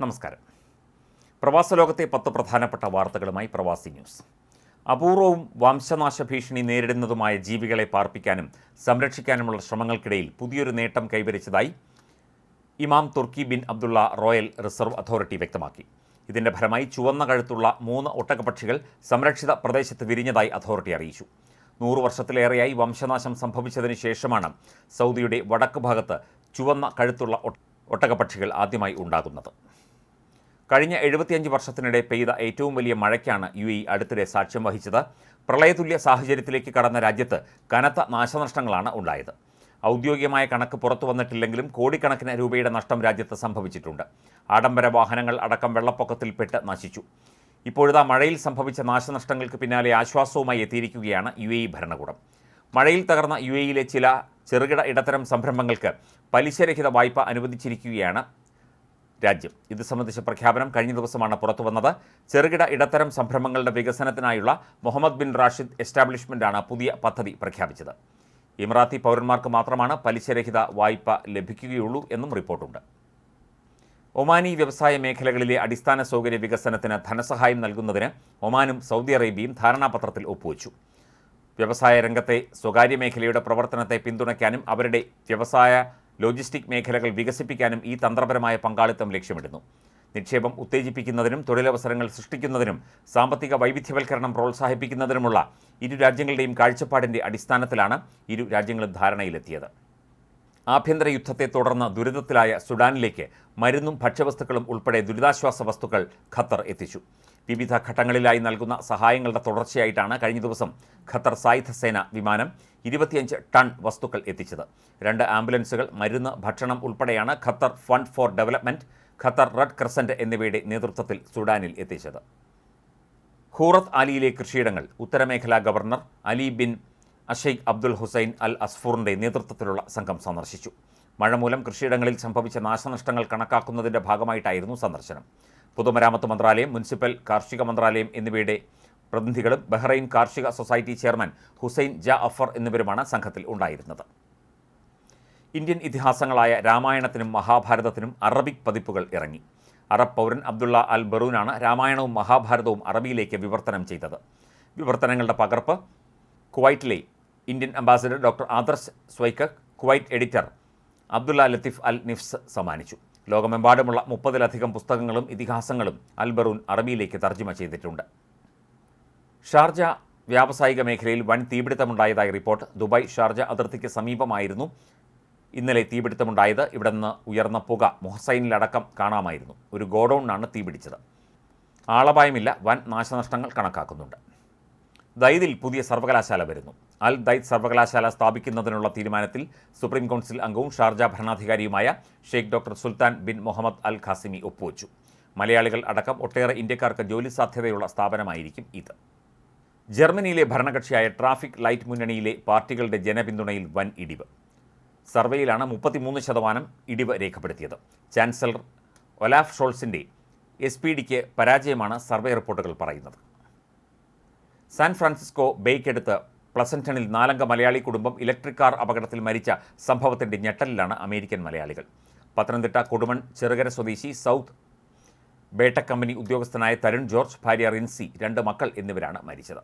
നമസ്കാരം. പ്രവാസ ലോകത്തെ പത്ത് പ്രധാനപ്പെട്ട വാർത്തകളുമായി പ്രവാസി ന്യൂസ്. അപൂർവവും വംശനാശ ഭീഷണി നേരിടുന്നതുമായ ജീവികളെ പാർപ്പിക്കാനും സംരക്ഷിക്കാനുമുള്ള ശ്രമങ്ങൾക്കിടയിൽ പുതിയൊരു നേട്ടം കൈവരിച്ചതായി Imam Turki bin Abdullah Royal Reserve Authority വ്യക്തമാക്കി. ഇതിന്റെ ഫലമായി ചുവന്ന കഴുത്തുള്ള മൂന്ന് ഒട്ടകപക്ഷികൾ സംരക്ഷിത പ്രദേശത്ത് വിരിഞ്ഞതായി അതോറിറ്റി അറിയിച്ചു. നൂറു വർഷത്തിലേറെയായി വംശനാശം സംഭവിച്ചതിന് ശേഷമാണ് സൗദിയുടെ വടക്ക് ഭാഗത്ത് ചുവന്ന കഴുത്തുള്ള ഒട്ട- ഒട്ടകപക്ഷികൾ ആദ്യമായി ഉണ്ടാകുന്നത്. കഴിഞ്ഞ എഴുപത്തിയഞ്ച് വർഷത്തിനിടെ പെയ്ത ഏറ്റവും വലിയ മഴയ്ക്കാണ് യു എ അടുത്തിടെ സാക്ഷ്യം വഹിച്ചത്. പ്രളയതുല്യ സാഹചര്യത്തിലേക്ക് കടന്ന രാജ്യത്ത് കനത്ത നാശനഷ്ടങ്ങളാണ് ഉണ്ടായത്. ഔദ്യോഗികമായ കണക്ക് പുറത്തു വന്നിട്ടില്ലെങ്കിലും കോടിക്കണക്കിന് രൂപയുടെ നഷ്ടം രാജ്യത്ത് സംഭവിച്ചിട്ടുണ്ട്. ആഡംബര വാഹനങ്ങൾ അടക്കം വെള്ളപ്പൊക്കത്തിൽപ്പെട്ട് നശിച്ചു. ഇപ്പോഴിതാ മഴയിൽ സംഭവിച്ച നാശനഷ്ടങ്ങൾക്ക് പിന്നാലെ ആശ്വാസവുമായി എത്തിയിരിക്കുകയാണ് യു എ ഭരണകൂടം. മഴയിൽ തകർന്ന യു എയിലെ ചില ചെറുകിട ഇടത്തരം സംരംഭങ്ങൾക്ക് പലിശരഹിത വായ്പ അനുവദിച്ചിരിക്കുകയാണ് രാജ്യം. ഇത് സംബന്ധിച്ച പ്രഖ്യാപനം കഴിഞ്ഞ ദിവസമാണ് പുറത്തുവന്നത് ചെറുകിട ഇടത്തരം സംരംഭങ്ങളുടെ വികസനത്തിനായുള്ള മുഹമ്മദ് ബിൻ റാഷിദ് എസ്റ്റാബ്ലിഷ്മെന്റാണ് പുതിയ പദ്ധതി പ്രഖ്യാപിച്ചത്. ഇമറാത്തി പൗരന്മാർക്ക് മാത്രമാണ് പലിശരഹിത വായ്പ ലഭിക്കുകയുള്ളൂ എന്നും റിപ്പോർട്ടുണ്ട്. ഒമാനി വ്യവസായ മേഖലകളിലെ അടിസ്ഥാന സൗകര്യ വികസനത്തിന് ധനസഹായം നൽകുന്നതിന് ഒമാനും സൗദി അറേബ്യയും ധാരണാപത്രത്തിൽ ഒപ്പുവച്ചു. വ്യവസായ രംഗത്തെ സ്വകാര്യ മേഖലയുടെ പ്രവർത്തനത്തെ പിന്തുണയ്ക്കാനും അവരുടെ വ്യവസായ ലോജിസ്റ്റിക് മേഖലകൾ വികസിപ്പിക്കാനും ഈ തന്ത്രപരമായ പങ്കാളിത്തം ലക്ഷ്യമിടുന്നു. നിക്ഷേപം ഉത്തേജിപ്പിക്കുന്നതിനും തൊഴിലവസരങ്ങൾ സൃഷ്ടിക്കുന്നതിനും സാമ്പത്തിക വൈവിധ്യവൽക്കരണം പ്രോത്സാഹിപ്പിക്കുന്നതിനുമുള്ള ഇരു രാജ്യങ്ങളുടെയും കാഴ്ചപ്പാടിന്റെ അടിസ്ഥാനത്തിലാണ് ഇരു രാജ്യങ്ങളും ധാരണയിലെത്തിയത്. ആഭ്യന്തര യുദ്ധത്തെ തുടർന്ന് ദുരിതത്തിലായ സുഡാനിലേക്ക് മരുന്നും ഭക്ഷ്യവസ്തുക്കളും ഉൾപ്പെടെ ദുരിതാശ്വാസ വസ്തുക്കൾ ഖത്തർ എത്തിച്ചു. വിവിധ ഘട്ടങ്ങളിലായി നൽകുന്ന സഹായങ്ങളുടെ തുടർച്ചയായിട്ടാണ് കഴിഞ്ഞ ദിവസം ഖത്തർ സായുധ സേന വിമാനം ഇരുപത്തിയഞ്ച് ടൺ വസ്തുക്കൾ എത്തിച്ചത്. രണ്ട് ആംബുലൻസുകൾ മരുന്ന് ഭക്ഷണം ഉൾപ്പെടെയാണ് Qatar Fund for Development Qatar Red Crescent എന്നിവയുടെ നേതൃത്വത്തിൽ സുഡാനിൽ എത്തിച്ചത്. ഹൂറത്ത് അലിയിലെ കൃഷിയിടങ്ങൾ ഉത്തരമേഖലാ governor Ali bin Asheikh Abdul Hussain Al അസ്ഫൂറിന്റെ നേതൃത്വത്തിലുള്ള സംഘം സന്ദർശിച്ചു. മഴ മൂലം കൃഷിയിടങ്ങളിൽ സംഭവിച്ച നാശനഷ്ടങ്ങൾ കണക്കാക്കുന്നതിന്റെ ഭാഗമായിട്ടായിരുന്നു സന്ദർശനം. പൊതുമരാമത്ത് മന്ത്രാലയം മുനിസിപ്പൽ കാർഷിക മന്ത്രാലയം എന്നിവയുടെ പ്രതിനിധികളും ബഹ്റൈൻ കാർഷിക സൊസൈറ്റി ചെയർമാൻ ഹുസൈൻ ജ അഫർ എന്നിവരുമാണ് സംഘത്തിൽ ഉണ്ടായിരുന്നത്. ഇന്ത്യൻ ഇതിഹാസങ്ങളായ രാമായണത്തിനും മഹാഭാരതത്തിനും അറബിക് പതിപ്പുകൾ ഇറങ്ങി. അറബ് പൗരൻ അബ്ദുള്ള അൽ ബറൂനാണ് രാമായണവും മഹാഭാരതവും അറബിയിലേക്ക് വിവർത്തനം ചെയ്തത്. വിവർത്തനങ്ങളുടെ പകർപ്പ് കുവൈറ്റിലെ Indian ambassador doctor Adarsh Swaika Kuwait editor Abdullah Latif Al നിഫ്സ് സമ്മാനിച്ചു. ലോകമെമ്പാടുമുള്ള മുപ്പതിലധികം പുസ്തകങ്ങളും ഇതിഹാസങ്ങളും അൽബറൂൻ അറബിയിലേക്ക് തർജമ ചെയ്തിട്ടുണ്ട്. ഷാർജ വ്യാവസായിക മേഖലയിൽ വൻ തീപിടുത്തമുണ്ടായതായി റിപ്പോർട്ട്. ദുബായ് ഷാർജ അതിർത്തിക്ക് സമീപമായിരുന്നു. ഇന്നലെ തീപിടുത്തമുണ്ടായത് ഇവിടെ നിന്ന് ഉയർന്ന പുക മൊഹസൈനിലടക്കം കാണാമായിരുന്നു. ഒരു ഗോഡൌണിനാണ് തീപിടിച്ചത്. ആളപായമില്ല വൻ നാശനഷ്ടങ്ങൾ കണക്കാക്കുന്നുണ്ട്. ദൈദിൽ പുതിയ സർവകലാശാല വരുന്നു. അൽ ദൈദ് സർവകലാശാല സ്ഥാപിക്കുന്നതിനുള്ള തീരുമാനത്തിൽ സുപ്രീം കൗൺസിൽ അംഗവും Sharjah ഭരണാധികാരിയുമായ Sheikh doctor Sultan bin Muhammad Al Qasimi ഒപ്പുവച്ചു. മലയാളികൾ അടക്കം ഒട്ടേറെ ഇന്ത്യക്കാർക്ക് ജോലി സാധ്യതയുള്ള സ്ഥാപനമായിരിക്കും ഇത്. ജർമ്മനിയിലെ ഭരണകക്ഷിയായ ട്രാഫിക് ലൈറ്റ് മുന്നണിയിലെ പാർട്ടികളുടെ ജനപിന്തുണയിൽ വൻ ഇടിവ്. സർവേയിലാണ് മുപ്പത്തിമൂന്ന് ശതമാനം ഇടിവ് രേഖപ്പെടുത്തിയത്. ചാൻസലർ ഒലാഫ് ഷോൾസിന്റെ എസ് പി ഡിക്ക് പരാജയമാണ് സർവേ റിപ്പോർട്ടുകൾ പറയുന്നത്. സാൻ ഫ്രാൻസിസ്കോ ബേക്കടുത്ത് പ്ലസന്റണിൽ നാലംഗ മലയാളി കുടുംബം ഇലക്ട്രിക് കാർ അപകടത്തിൽ മരിച്ച സംഭവത്തിന്റെ ഞെട്ടലിലാണ് അമേരിക്കൻ മലയാളികൾ. പത്തനംതിട്ട കൊടുമൺ ചെറുകര സ്വദേശി സൗത്ത് ബേട്ട കമ്പനി ഉദ്യോഗസ്ഥനായ തരുൺ ജോർജ് ഭാര്യ റിൻസി രണ്ട് മക്കൾ എന്നിവരാണ് മരിച്ചത്.